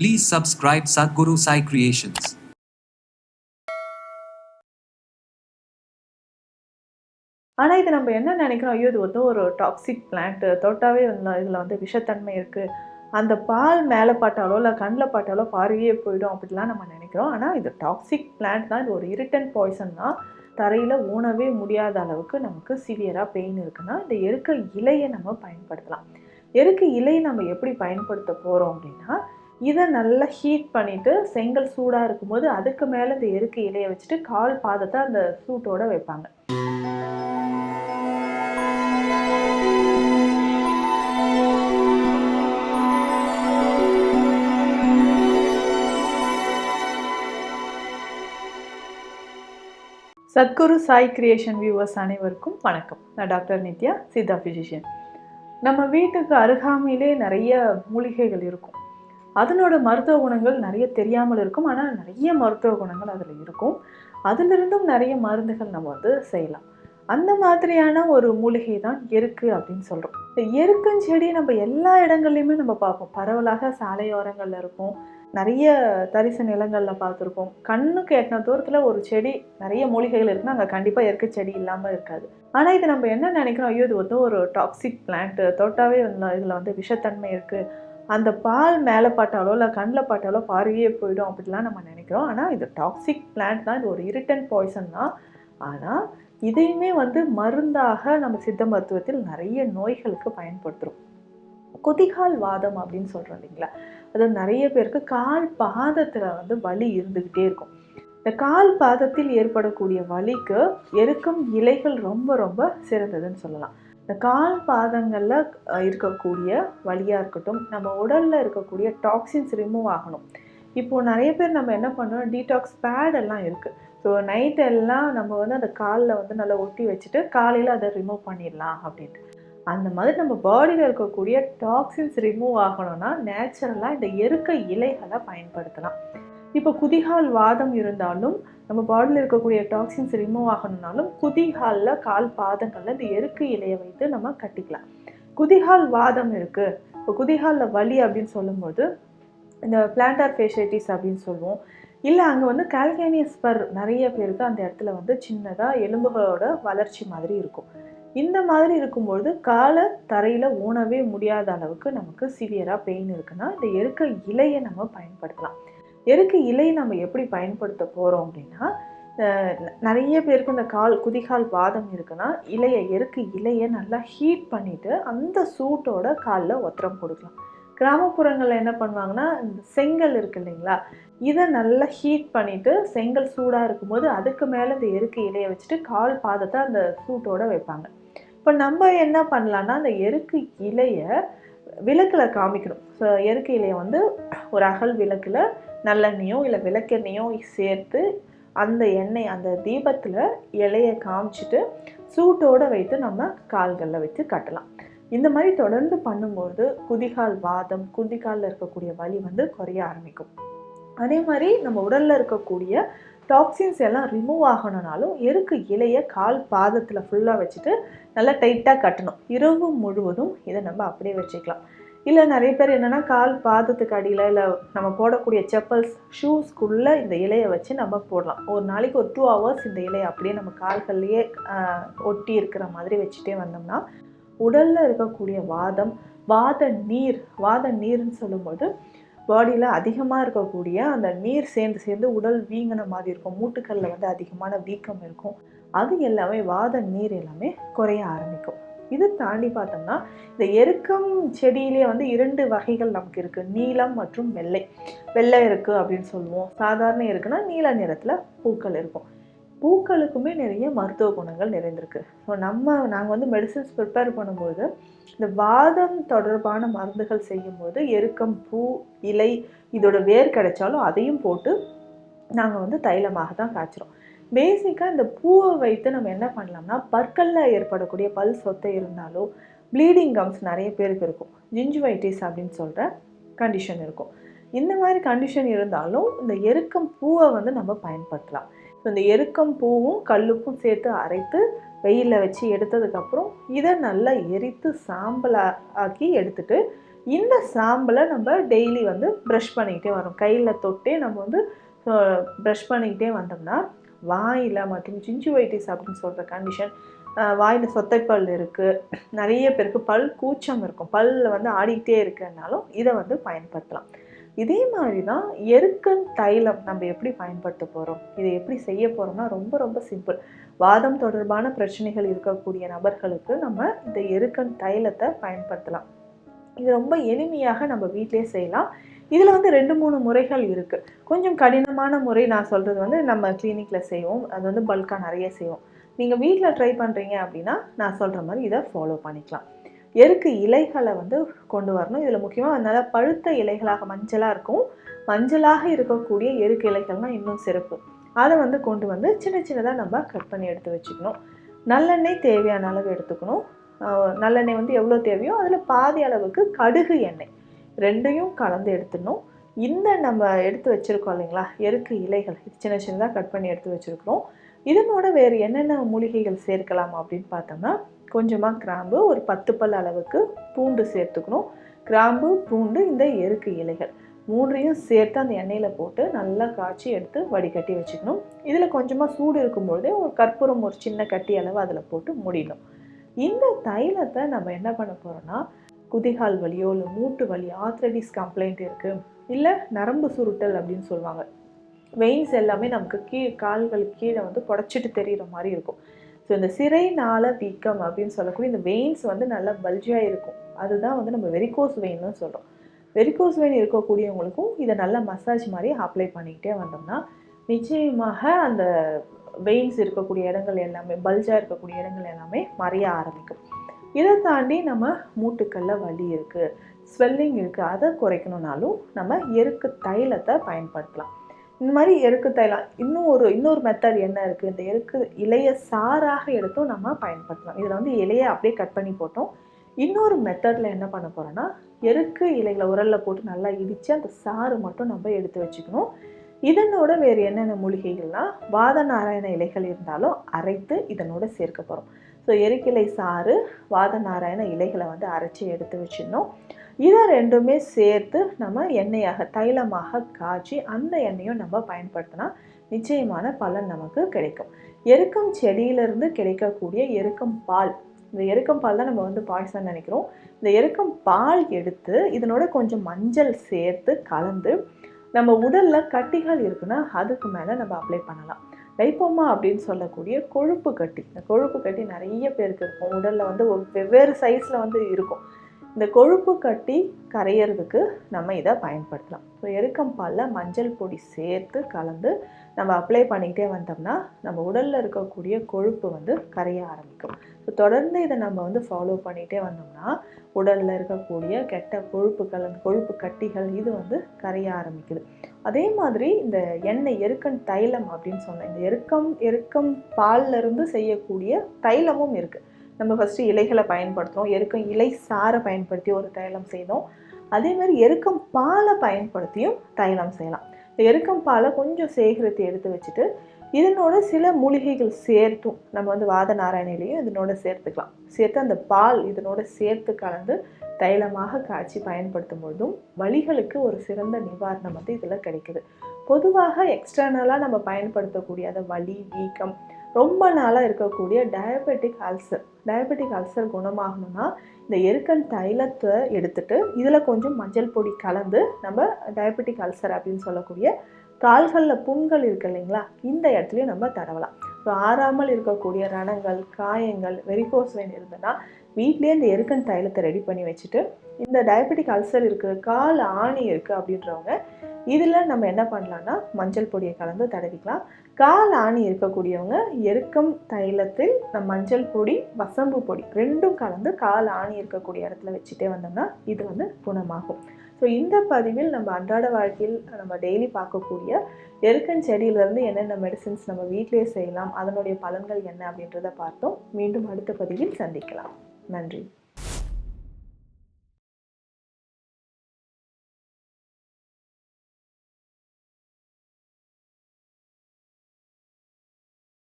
Please subscribe Sadhguru Sai Creations. ஆனால் இது நம்ம என்ன நினைக்கிறோம்? ஐயோ இது வந்து ஒரு டாக்ஸிக் பிளான்ட்டு தொட்டாவே இதில் வந்து விஷத்தன்மை இருக்குது அந்த பால் மேலே பட்டாலோ இல்லை கண்ணில் பட்டாலோ பார்வையே போயிடும் அப்படிலாம் நம்ம நினைக்கிறோம். ஆனால் இது டாக்ஸிக் பிளான்ட் தான். இது ஒரு இரிட்டன் பாய்சன் தான். தரையில் ஊனவே முடியாத அளவுக்கு நமக்கு சிவியராக பெயின் இருக்குன்னா இந்த எருக்க இலையை நம்ம பயன்படுத்தலாம். எருக்கு இலையை நம்ம எப்படி பயன்படுத்த போகிறோம் அப்படின்னா இதை நல்லா ஹீட் பண்ணிவிட்டு செங்கல் சூடாக இருக்கும்போது அதுக்கு மேலே இந்த எருக்கு இலையை வச்சுட்டு கால் பாதத்தை அந்த சூட்டோட வைப்பாங்க. சத்குரு சாய் கிரியேஷன் வியூவர்ஸ் அனைவருக்கும் வணக்கம். நான் டாக்டர் நித்யா சித்தா ஃபிசிஷியன் நம்ம வீட்டுக்கு அருகாமையிலே நிறைய மூலிகைகள் இருக்கும். அதனோட மருத்துவ குணங்கள் நிறைய தெரியாமல் இருக்கும். ஆனால் நிறைய மருத்துவ குணங்கள் அதில் இருக்கும். அதிலிருந்தும் நிறைய மருந்துகள் நம்ம வந்து செய்யலாம். அந்த மாதிரியான ஒரு மூலிகை தான் எருக்கு அப்படின்னு சொல்கிறோம் இந்த எருக்கன் செடி நம்ம எல்லா இடங்கள்லையுமே நம்ம பார்ப்போம். பரவலாக சாலையோரங்களில் இருக்கும். நிறைய தரிசு நிலங்களில் பார்த்துருப்போம். கண்ணுக்கு எட்டின தூரத்தில் ஒரு செடி நிறைய மூலிகைகள் இருக்குன்னா அங்கே கண்டிப்பாக எருக்கு செடி இல்லாமல் இருக்காது. ஆனால் இது நம்ம என்ன நினைக்கிறோம்? ஐயோ இது வந்து ஒரு டாக்ஸிக் பிளான்ட்டு தொட்டாவே வந்து இதில் வந்து விஷத்தன்மை இருக்குது அந்த பால் மேலே பட்டாலோ இல்லை கண்ணில் பட்டாலோ பார்வையே போயிடும் அப்படிலாம் நம்ம நினைக்கிறோம். ஆனால் இது டாக்ஸிக் பிளான்ட் தான். இது ஒரு இரிட்டன் பாய்சன் தான். ஆனால் இதையுமே வந்து மருந்தாக நம்ம சித்த மருத்துவத்தில் நிறைய நோய்களுக்கு பயன்படுத்துகிறோம் கொதிகால் வாதம் அப்படின்னு சொல்கிறோம் இல்லைங்களா? அது நிறைய பேருக்கு கால் பாதத்தில் வந்து வலி இருந்துக்கிட்டே இருக்கும். இந்த கால் பாதத்தில் ஏற்படக்கூடிய வலிக்கு எருக்கும் இலைகள் ரொம்ப ரொம்ப சிறந்ததுன்னு சொல்லலாம். இந்த கால் பாதங்களில் இருக்கக்கூடிய வழியாக இருக்கட்டும் நம்ம உடலில் இருக்கக்கூடிய டாக்ஸின்ஸ் ரிமூவ் ஆகணும். இப்போது நிறைய பேர் நம்ம என்ன பண்ணுறோம் டீடாக்ஸ் பேட் எல்லாம் இருக்குது ஸோ நைட் எல்லாம் நம்ம வந்து அந்த காலில் வந்து நல்லா ஒட்டி வச்சுட்டு காலையில் அதை ரிமூவ் பண்ணிடலாம் அப்படின்ட்டு. அந்த மாதிரி நம்ம பாடியில் இருக்கக்கூடிய டாக்ஸின்ஸ் ரிமூவ் ஆகணும்னா நேச்சுரலாக இந்த எருக்க இலைகளை பயன்படுத்தலாம். இப்போ குதிகால் வாதம் இருந்தாலும் நம்ம பாடியில் இருக்கக்கூடிய டாக்ஸின்ஸ் ரிமூவ் ஆகணும்னாலும் குதிகாலில் கால் பாதங்களில் இந்த எருக்கு இலையை வைத்து நம்ம கட்டிக்கலாம். குதிகால் வாதம் இருக்குது இப்போ குதிகாலில் வலி அப்படின்னு சொல்லும்போது இந்த பிளான்டார் ஃபேஷைட்டிஸ் அப்படின்னு சொல்லுவோம். இல்லை அங்கே வந்து கால்கேனியஸ் பர் நிறைய பேருக்கு அந்த இடத்துல வந்து சின்னதாக எலும்புகளோட வளர்ச்சி மாதிரி இருக்கும். இந்த மாதிரி இருக்கும்பொழுது காலை தரையில் ஊனவே முடியாத அளவுக்கு நமக்கு சிவியராக பெயின் இருக்குன்னா இந்த எருக்க இலையை நம்ம பயன்படுத்தலாம். எருக்கு இலையை நம்ம எப்படி பயன்படுத்த போகிறோம் அப்படின்னா நிறைய பேருக்கு இந்த கால் குதிகால் வாதம் இருக்குன்னா இலையை எருக்கு இலையை நல்லா ஹீட் பண்ணிவிட்டு அந்த சூட்டோட காலில் ஒத்திரம் கொடுக்கலாம் கிராமப்புறங்களில் என்ன பண்ணுவாங்கன்னா இந்த செங்கல் இருக்கு இல்லைங்களா இதை நல்லா ஹீட் பண்ணிவிட்டு செங்கல் சூடாக இருக்கும்போது அதுக்கு மேலே இந்த எருக்கு இலையை வச்சுட்டு கால் பாதத்தை அந்த சூட்டோட வைப்பாங்க. இப்போ நம்ம என்ன பண்ணலான்னா அந்த எருக்கு இலையை விளக்கில் காமிக்கணும். ஸோ எருக்கு இலையை வந்து ஒரு அகல் விளக்கில் நல்லெண்ணெயோ இல்லை விளக்கெண்ணெயோ சேர்த்து அந்த எண்ணெய் அந்த தீபத்தில் இலையை காமிச்சிட்டு சூட்டோடு வைத்து நம்ம கால்களில் வச்சு கட்டலாம். இந்த மாதிரி தொடர்ந்து பண்ணும்போது குதிகால் வாதம் குதிகாலில் இருக்கக்கூடிய வலி வந்து குறைய ஆரம்பிக்கும். அதே மாதிரி நம்ம உடலில் இருக்கக்கூடிய டாக்ஸின்ஸ் எல்லாம் ரிமூவ் ஆகணும்னாலும் எருக்கு இலையை கால் பாதத்தில் ஃபுல்லாக வச்சுட்டு நல்லா டைட்டாக கட்டணும். இரவு முழுவதும் இதை நம்ம அப்படியே வச்சுக்கலாம். இல்லை நிறைய பேர் என்னென்னா கால் பாதத்துக்கு அடியில் இல்லை நம்ம போடக்கூடிய செப்பல்ஸ் ஷூஸ்க்குள்ளே இந்த இலையை வச்சு நம்ம போடலாம். ஒரு நாளைக்கு ஒரு டூ ஹவர்ஸ் இந்த இலையை அப்படியே நம்ம கால்கள்லேயே ஒட்டி இருக்கிற மாதிரி வச்சுட்டே வந்தோம்னா உடலில் இருக்கக்கூடிய வாதம் வாத நீர் வாத நீர்னு சொல்லும்போது பாடியில் அதிகமாக இருக்கக்கூடிய அந்த நீர் சேர்ந்து சேர்ந்து உடல் வீங்கின மாதிரி இருக்கும். மூட்டுக்கல்லில் வந்து அதிகமான வீக்கம் இருக்கும். அது எல்லாமே வாத நீர் எல்லாமே குறைய ஆரம்பிக்கும். இது தாண்டி பார்த்தோம்னா இந்த எருக்கம் செடியிலே வந்து இரண்டு வகைகள் நமக்கு இருக்குது நீலம் மற்றும் வெள்ளை. வெள்ளை இருக்குது அப்படின்னு சொல்லுவோம். சாதாரண இருக்குன்னா நீல நிறத்தில் பூக்கள் இருக்கும். பூக்களுக்குமே நிறைய மருத்துவ குணங்கள் நிறைந்திருக்கு. ஸோ நம்ம நாங்கள் வந்து மெடிசன்ஸ் ப்ரிப்பேர் பண்ணும்போது இந்த வாதம் தொடர்பான மருந்துகள் செய்யும்போது எருக்கம் பூ இலை இதோட வேர் கிடைச்சாலும் அதையும் போட்டு நாங்கள் வந்து தைலமாக தான் காய்ச்சிரும் பேசிக்காக இந்த பூவை வைத்து நம்ம என்ன பண்ணலாம்னா பற்களில் ஏற்படக்கூடிய பல் சொத்தை இருந்தாலோ ப்ளீடிங் கம்ஸ் நிறைய பேருக்கு இருக்கும். ஜிஞ்சுவைட்டிஸ் அப்படின்னு சொல்கிற கண்டிஷன் இருக்கும். இந்த மாதிரி கண்டிஷன் இருந்தாலும் இந்த எருக்கம் பூவை வந்து நம்ம பயன்படுத்தலாம். ஸோ இந்த எருக்கம் பூவும் கல்லுப்பும் சேர்த்து அரைத்து வெயிலில் வச்சு எடுத்ததுக்கப்புறம் இதை நல்லா எரித்து சாம்பலாக ஆக்கி எடுத்துட்டு இந்த சாம்பலை நம்ம டெய்லி வந்து ப்ரஷ் பண்ணிக்கிட்டே வரோம். கையில் தொட்டே நம்ம வந்து ப்ரஷ் பண்ணிக்கிட்டே வந்தோம்னா வாயில் மற்றும் ஜிஞ்சுவைட்டிஸ் அப்படின்னு சொல்கிற கண்டிஷன் வாயில் சொத்தைப்பல் இருக்குது நிறைய பேருக்கு பல் கூச்சம் இருக்கும். பல்லில் வந்து ஆடிக்கிட்டே இருக்குன்னாலும் இதை வந்து பயன்படுத்தலாம். இதே மாதிரி தான் எருக்கன் தைலம் நம்ம எப்படி பயன்படுத்த போகிறோம் இதை எப்படி செய்ய போகிறோம்னா ரொம்ப ரொம்ப சிம்பிள் வாதம் தொடர்பான பிரச்சனைகள் இருக்கக்கூடிய நபர்களுக்கு நம்ம இந்த எருக்கன் தைலத்தை பயன்படுத்தலாம். இது ரொம்ப எளிமையாக நம்ம வீட்டிலே செய்யலாம். இதில் வந்து ரெண்டு மூணு முறைகள் இருக்குது கொஞ்சம் கடினமான முறை நான் சொல்கிறது வந்து நம்ம கிளினிக்கில் செய்வோம். அது வந்து பல்காக நிறைய செய்வோம். நீங்கள் வீட்டில் ட்ரை பண்ணுறீங்க அப்படின்னா நான் சொல்கிற மாதிரி இதை ஃபாலோ பண்ணிக்கலாம். எருக்கு இலைகளை வந்து கொண்டு வரணும். இதில் முக்கியமாக அதனால் பழுத்த இலைகளாக மஞ்சளாக இருக்கும். மஞ்சளாக இருக்கக்கூடிய எருக்கு இலைகள்னால் இன்னும் சிறப்பு. அதை வந்து கொண்டு வந்து சின்ன சின்னதாக நம்ம கட் பண்ணி எடுத்து வச்சுக்கணும். நல்லெண்ணெய் தேவையான அளவு எடுத்துக்கணும். நல்லெண்ணெய் வந்து எவ்வளோ தேவையோ அதில் பாதி அளவுக்கு கடுகு எண்ணெய். ரெண்டையும் கலந்து எடுத்துடணும். இந்த நம்ம எடுத்து வச்சுருக்கோம் இல்லைங்களா? எருக்கு இலைகள். இது சின்ன சின்னதாக கட் பண்ணி எடுத்து வச்சுருக்கிறோம். இதனோட வேறு என்னென்ன மூலிகைகள் சேர்க்கலாம் அப்படின்னு பார்த்தோம்னா கொஞ்சமாக கிராம்பு ஒரு பத்து பல் அளவுக்கு பூண்டு சேர்த்துக்கணும். கிராம்பு பூண்டு இந்த எருக்கு இலைகள். மூன்றையும் சேர்த்து அந்த எண்ணெயில் போட்டு நல்லா காய்ச்சி எடுத்து வடிகட்டி வச்சுக்கணும். இதில் கொஞ்சமாக சூடு இருக்கும்பொழுதே ஒரு கற்பூரம் ஒரு சின்ன கட்டி அளவு அதில் போட்டு முடியணும் இந்த தைலத்தை நம்ம என்ன பண்ண போகிறோன்னா குதிகால் வலியோ இல்லை மூட்டு வலி ஆத்ரடிஸ் கம்ப்ளைண்ட் இருக்குது இல்லை நரம்பு சுருட்டல் அப்படின்னு சொல்லுவாங்க. வெயின்ஸ் எல்லாமே நமக்கு கீழே கால்களுக்கு கீழே வந்து புடச்சிட்டு தெரிகிற மாதிரி இருக்கும். ஸோ இந்த சிறை நாள வீக்கம் அப்படின்னு சொல்லக்கூடிய இந்த வெயின்ஸ் வந்து நல்லா பல்ஜியாக இருக்கும். அதுதான் வந்து நம்ம வெரிகோஸ் வெயின்னு சொல்கிறோம் வெரிகோஸ் வெயின் இருக்கக்கூடியவங்களுக்கும் இதை நல்லா மசாஜ் மாதிரி அப்ளை பண்ணிக்கிட்டே வந்தோம்னா நிச்சயமாக அந்த வெயின்ஸ் இருக்கக்கூடிய இடங்கள் எல்லாமே பல்ஜாக இருக்கக்கூடிய இடங்கள் எல்லாமே மறைய ஆரம்பிக்கும். இதை தாண்டி நம்ம மூட்டுக்கல்ல வலி இருக்குது ஸ்வெல்லிங் இருக்குது அதை குறைக்கணுன்னாலும் நம்ம எருக்கு தைலத்தை பயன்படுத்தலாம். இந்த மாதிரி எருக்கு தைலம் இன்னும் ஒரு இன்னொரு மெத்தட் என்ன இருக்குது இந்த எருக்கு இலைய சாராக எடுத்தும் நம்ம பயன்படுத்தலாம். இதில் வந்து இலையை அப்படியே கட் பண்ணி போட்டோம். இன்னொரு மெத்தடில் என்ன பண்ண போகிறோன்னா எருக்கு இலைகளை உரலில் போட்டு நல்லா இடித்து அந்த சாறு மட்டும் நம்ம எடுத்து வச்சுக்கணும். இதனோட வேறு என்னென்ன மூலிகைகள்லாம் வாத நாராயண இலைகள் இருந்தாலும் அரைத்து இதனோட சேர்க்க போகிறோம் ஸோ எரிக்கிளை சாறு வாத நாராயண இலைகளை வந்து அரைச்சி எடுத்து வச்சிடணும். இதை ரெண்டுமே சேர்த்து நம்ம எண்ணெயாக தைலமாக காய்ச்சி அந்த எண்ணெயும் நம்ம பயன்படுத்தினா நிச்சயமான பலன் நமக்கு கிடைக்கும். எருக்கம் செடியிலிருந்து கிடைக்கக்கூடிய எருக்கம் பால். இந்த எருக்கம் பால் தான் நம்ம வந்து பாய்சன் நினைக்கிறோம். இந்த எருக்கம் பால் எடுத்து இதனோட கொஞ்சம் மஞ்சள் சேர்த்து கலந்து நம்ம உடலில் கட்டிகள் இருக்குன்னா அதுக்கு மேலே நம்ம அப்ளை பண்ணலாம். லைப்போமா அப்படின்னு சொல்லக்கூடிய கொழுப்பு கட்டி. இந்த கொழுப்பு கட்டி நிறைய பேருக்கு இருக்கும். உடலில் வந்து வெவ்வேறு சைஸில் வந்து இருக்கும். இந்த கொழுப்பு கட்டி கரையிறதுக்கு நம்ம இதை பயன்படுத்தலாம். ஸோ எருக்கம் பாலில் மஞ்சள் பொடி சேர்த்து கலந்து நம்ம அப்ளை பண்ணிக்கிட்டே வந்தோம்னா நம்ம உடலில் இருக்கக்கூடிய கொழுப்பு வந்து கரைய ஆரம்பிக்கும். ஸோ தொடர்ந்து இதை நம்ம வந்து ஃபாலோ பண்ணிகிட்டே வந்தோம்னா உடலில் இருக்கக்கூடிய கெட்ட கொழுப்புகள் அந்த கொழுப்பு கட்டிகள் இது வந்து கரைய ஆரம்பிக்குது. அதே மாதிரி இந்த எண்ணெய் எருக்கன் தைலம் அப்படின்னு சொன்னேன். இந்த எருக்கம் எருக்கம் பாலில் இருந்து செய்யக்கூடிய தைலமும் இருக்குது நம்ம ஃபஸ்ட்டு இலைகளை பயன்படுத்துகிறோம் எருக்கம் இலை சாறை பயன்படுத்தி ஒரு தைலம் செய்தோம். அதே மாதிரி எருக்கம் பாலை பயன்படுத்தியும் தைலம் செய்யலாம். இந்த எருக்கம் பாலை கொஞ்சம் சேகரித்து எடுத்து வச்சுட்டு இதனோட சில மூலிகைகள் சேர்த்தும் நம்ம வந்து வாத நாராயணிலையும் இதனோட சேர்த்துக்கலாம். சேர்த்து அந்த பால் இதனோட சேர்த்து கலந்து தைலமாக காய்ச்சி பயன்படுத்தும் பொழுதும் வலிகளுக்கு ஒரு சிறந்த நிவாரணம் வந்து இதில் கிடைக்குது. பொதுவாக எக்ஸ்டர்னலாக நம்ம பயன்படுத்தக்கூடிய அந்த வலி வீக்கம் ரொம்ப நாளாக இருக்கக்கூடிய டயபெட்டிக் அல்சர் டயபெட்டிக் அல்சர் குணமாகணும்னா இந்த எருக்கன் தைலத்தை எடுத்துட்டு இதில் கொஞ்சம் மஞ்சள் பொடி கலந்து நம்ம டயபெட்டிக் அல்சர் அப்படின்னு சொல்லக்கூடிய கால்களில் புண்கள் இருக்கு இல்லைங்களா இந்த இடத்துலையும் நம்ம தடவலாம். ஸோ ஆறாமல் இருக்கக்கூடிய ரணங்கள் காயங்கள் வெரிகோஸ் வெயின் இருந்ததுன்னா வீட்லேயே இந்த எருக்கன் தைலத்தை ரெடி பண்ணி வச்சுட்டு இந்த டயபெட்டிக் அல்சர் இருக்குது கால் ஆணி இருக்குது அப்படின்றவங்க இதில் நம்ம என்ன பண்ணலான்னா மஞ்சள் பொடியை கலந்து தடவிக்கலாம். கால் ஆணி இருக்கக்கூடியவங்க எருக்கம் தைலத்தில் நம் மஞ்சள் பொடி வசம்பு பொடி ரெண்டும் கலந்து கால் ஆணி இருக்கக்கூடிய இடத்துல வச்சுட்டே வந்தோம்னா இது வந்து குணமாகும். ஸோ இந்த பதிவில் நம்ம அன்றாட வாழ்க்கையில் நம்ம டெய்லி பார்க்கக்கூடிய எருக்கன் செடியிலேருந்து என்னென்ன மெடிசின்ஸ் நம்ம வீட்டிலேயே செய்யலாம் அதனுடைய பலன்கள் என்ன அப்படின்றத பார்த்தோம். மீண்டும் அடுத்த பதிவில் சந்திக்கலாம். நன்றி.